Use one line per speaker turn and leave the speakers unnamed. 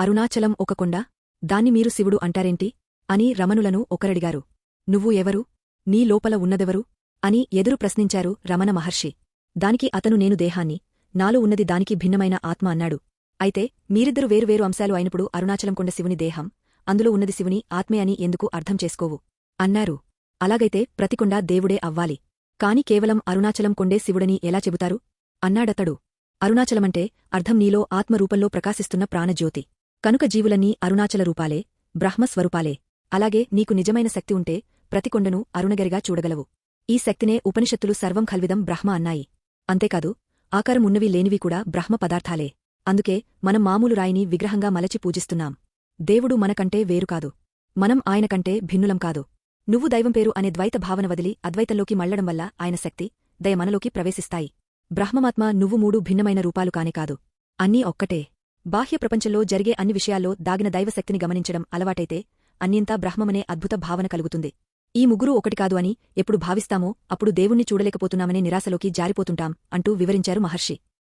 అరుణాచలం ఒక కొండ దాన్ని మీరు శివుడు అంటారేంటి? అని రమణులను ఒకరడిగారు. నువ్వు ఎవరు? నీ లోపల ఉన్నదెవరు? అని ఎదురు ప్రశ్నించారు రమణ మహర్షి. దానికి అతను నేను దేహాన్ని నాలో ఉన్నది దానికి భిన్నమైన ఆత్మ అన్నాడు. అయితే మీరిద్దరు వేరువేరు అంశాలు అయినప్పుడు అరుణాచలం కొండ శివుని దేహం అందులో ఉన్నది శివుని ఆత్మే అని ఎందుకు అర్థం చేసుకోవు? అన్నారు. అలాగైతే ప్రతికొండ దేవుడే అవ్వాలి. కాని కేవలం అరుణాచలం కొండే శివుడని ఎలా చెబుతారు? అన్నాడతడు. అరుణాచలమంటే అర్థం నీలో ఆత్మరూపంలో ప్రకాశిస్తున్న ప్రాణజ్యోతి. కనుక జీవులన్నీ అరుణాచల రూపాలే బ్రహ్మస్వరూపాలే. అలాగే నీకు నిజమైన శక్తి ఉంటే ప్రతికొండను అరుణగరిగా చూడగలవు. ఈ శక్తినే ఉపనిషత్తులు సర్వం ఖల్విదం బ్రహ్మ అన్నాయి. అంతేకాదు ఆకారం ఉన్నవి లేనివి కూడా బ్రహ్మ పదార్థాలే. అందుకే మనం మామూలు రాయిని విగ్రహంగా మలచి పూజిస్తున్నాం. దేవుడు మనకంటే వేరుకాదు మనం ఆయనకంటే భిన్నులం కాదు. నువ్వు దైవం పేరు అనే ద్వైత భావన వదిలి అద్వైతంలోకి మళ్ళడం వల్ల ఆయన శక్తి దయ మనలోకి ప్రవేశిస్తాయి. బ్రహ్మమాత్మ నువ్వు మూడు భిన్నమైన రూపాలు కానే కాదు. అన్నీ ఒక్కటే. బాహ్య ప్రపంచంలో జరిగే అన్ని విషయాల్లో దాగిన దైవశక్తిని గమనించడం అలవాటైతే అన్నింతా బ్రహ్మమనే అద్భుత భావన కలుగుతుంది. ఈ ముగ్గురూ ఒకటి కాదు అని ఎప్పుడు భావిస్తామో అప్పుడు దేవుణ్ణి చూడలేకపోతున్నామనే నిరాశలోకి జారిపోతుంటాం అంటూ వివరించారు మహర్షి.